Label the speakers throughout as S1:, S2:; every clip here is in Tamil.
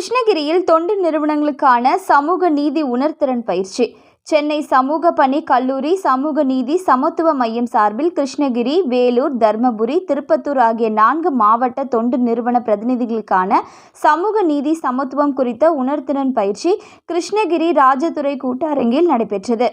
S1: கிருஷ்ணகிரியில் தொண்டு நிறுவனங்களுக்கான சமூக நீதி உணர்திறன் பயிற்சி. சென்னை சமூக பணி கல்லூரி சமூக நீதி சமத்துவ மையம் சார்பில் கிருஷ்ணகிரி வேலூர் தர்மபுரி திருப்பத்தூர் ஆகிய நான்கு மாவட்ட தொண்டு நிறுவன பிரதிநிதிகளுக்கான சமூக நீதி சமத்துவம் குறித்த உணர்திறன் பயிற்சி கிருஷ்ணகிரி ராஜதுறை கூட்டரங்கில் நடைபெற்றது.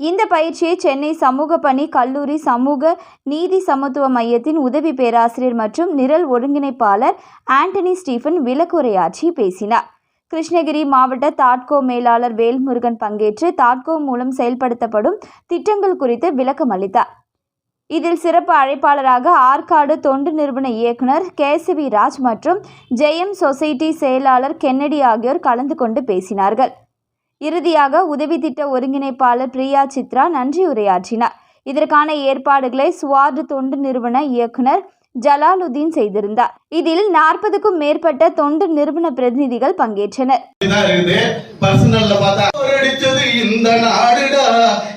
S1: இந்த பயிற்சியை சென்னை சமூக பணி கல்லூரி சமூக நீதி சமத்துவ மையத்தின் உதவி பேராசிரியர் மற்றும் நிரல் ஒருங்கிணைப்பாளர் ஆண்டனி ஸ்டீஃபன் விளக்குரையாற்றி பேசினார். கிருஷ்ணகிரி மாவட்ட தாட்கோ மேலாளர் வேல்முருகன் பங்கேற்று தாட்கோ மூலம் செயல்படுத்தப்படும் திட்டங்கள் குறித்து விளக்கம் அளித்தார். இதில் சிறப்பு அழைப்பாளராக ஆற்காடு தொண்டு நிறுவன இயக்குனர் கேசவி ராஜ் மற்றும் ஜெயம் சொசைட்டி செயலாளர் கென்னடி ஆகியோர் கலந்து கொண்டு பேசினார்கள். இறுதியாக உதவி திட்ட ஒருங்கிணைப்பாளர் பிரியா சித்ரா நன்றி உரையாற்றினார். இதற்கான ஏற்பாடுகளை ஸ்வார்டு தொண்டு நிறுவன இயக்குனர் ஜலாலுதீன் செய்திருந்தார். இதில் நாற்பதுக்கும் மேற்பட்ட தொண்டு நிறுவன பிரதிநிதிகள் பங்கேற்றனர்.
S2: இந்த நாடுடா.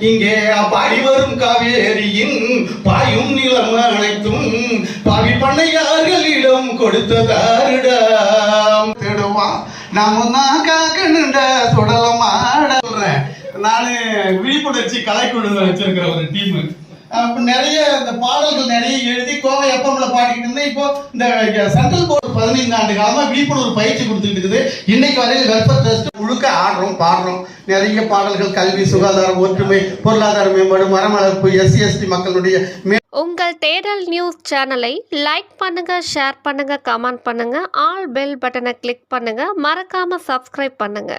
S2: இங்கே பாடி வரும் காவேரியின் பாயும் நிலம் அனைத்தும் பாவி பண்ணையார்களிடம் கொடுத்ததாருடா. தேடுவான் நாம தான் காக்கணுண்ட சுடலமாட சொல்றேன் நானு விழிப்புணர்ச்சி கலைக்குழு வச்சிருக்கிற ஒரு டீம். அப்ப நிறைய இந்த பாடல்கள் நிறைய எழுதி கோவை எப்பம்ல பாடிக்கிட்டு இருந்தேன். இப்போ இந்த சென்ட்ரல் போர்டு பதினைந்து ஆண்டு காலமா விழிப்புணர்வு பயிற்சி கொடுத்துட்டு இருக்குது. இன்னைக்கு வரையில் வெல்ஃபேர் ட்ரஸ்ட் முழுக்க ஆடுறோம் பாடுறோம். நிறைய பாடல்கள் கல்வி சுகாதாரம் ஒற்றுமை பொருளாதார மேம்பாடு மரமளர்ப்பு எஸ்சி எஸ்டி மக்களுடைய
S3: உங்கள் தேடல் நியூஸ் சேனலை லைக் பண்ணுங்க ஷேர் பண்ணுங்க கமெண்ட் பண்ணுங்க ஆல் பெல் பட்டனை கிளிக் பண்ணுங்க மறக்காம சப்ஸ்கிரைப் பண்ணுங்க.